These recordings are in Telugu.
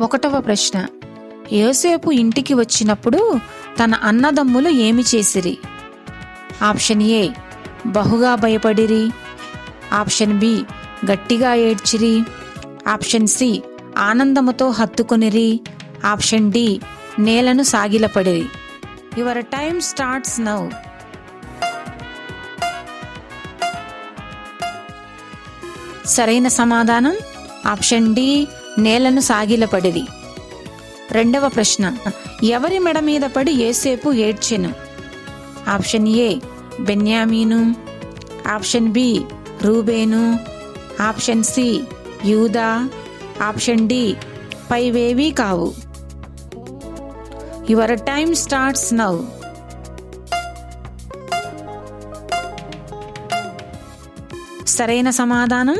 ఒకటవ ప్రశ్న. యోసేపు ఇంటికి వచ్చినప్పుడు తన అన్నదమ్ములు ఏమి చేసిరి? ఆప్షన్ ఏ బహుగా భయపడిరి. ఆప్షన్ బి గట్టిగా ఏడ్చిరి. ఆప్షన్ సి ఆనందముతో హత్తుకొనిరి. ఆప్షన్ డి నేలను సాగిలపడిరి. Your time starts now. సరైన సమాధానం? ఆప్షన్ డి నేలను సాగిలపడిది రెండవ ప్రశ్న ఎవరి మెడ మీద పడి ఏసేపు ఏడ్చెను? ఆప్షన్ ఏ బెన్యామీను. ఆప్షన్ బి రూబేను. ఆప్షన్ సి యూదా. ఆప్షన్ డి పైవేవీ కావు. Your time starts now. సరైన సమాధానం?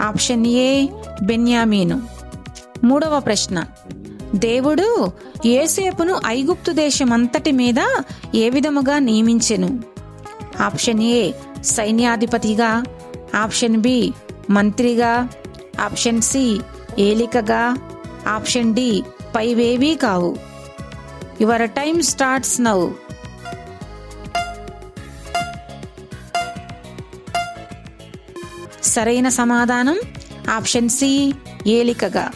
ఆప్షన్ ఏ బెన్యామీను. మూడవ ప్రశ్న. దేవుడు ఏసేపును ఐగుప్తు దేశమంతటి మీద ఏ విధముగా నియమించెను? ఆప్షన్ ఏ సైన్యాధిపతిగా. ఆప్షన్ బి మంత్రిగా. ఆప్షన్ సి ఏలికగా. ఆప్షన్ డి పైవేవీ కావు. Your time starts now. సరైన సమాధానం ఆప్షన్ సి ఏలికగా.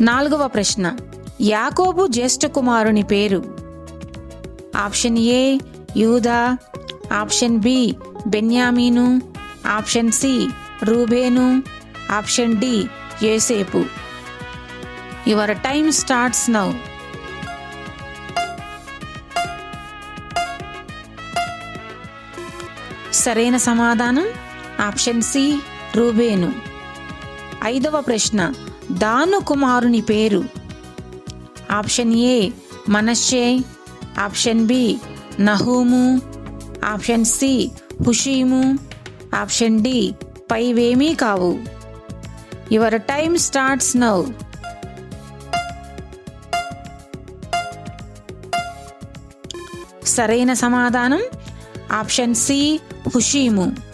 నాలుగవ ప్రశ్న. యాకోబు జ్యేష్ఠ కుమారుని పేరు? ఆప్షన్ ఏ యూదా. ఆప్షన్ బి బెన్యామీను. ఆప్షన్ సి రూబేను. Option D యేసేపు. Your time starts now. సరైన సమాధానం? ఆప్షన్ సి రూబేను. ఐదవ ప్రశ్న. దాను కుమారుని పేరు. ఆప్షన్ ఏ మనషే ఆప్షన్ బి నహూము. ఆప్షన్ సి హుషీము. ఆప్షన్ డి పైవేమీ కావు. Your time starts now. సరైన సమాధానం? Option C Hushim.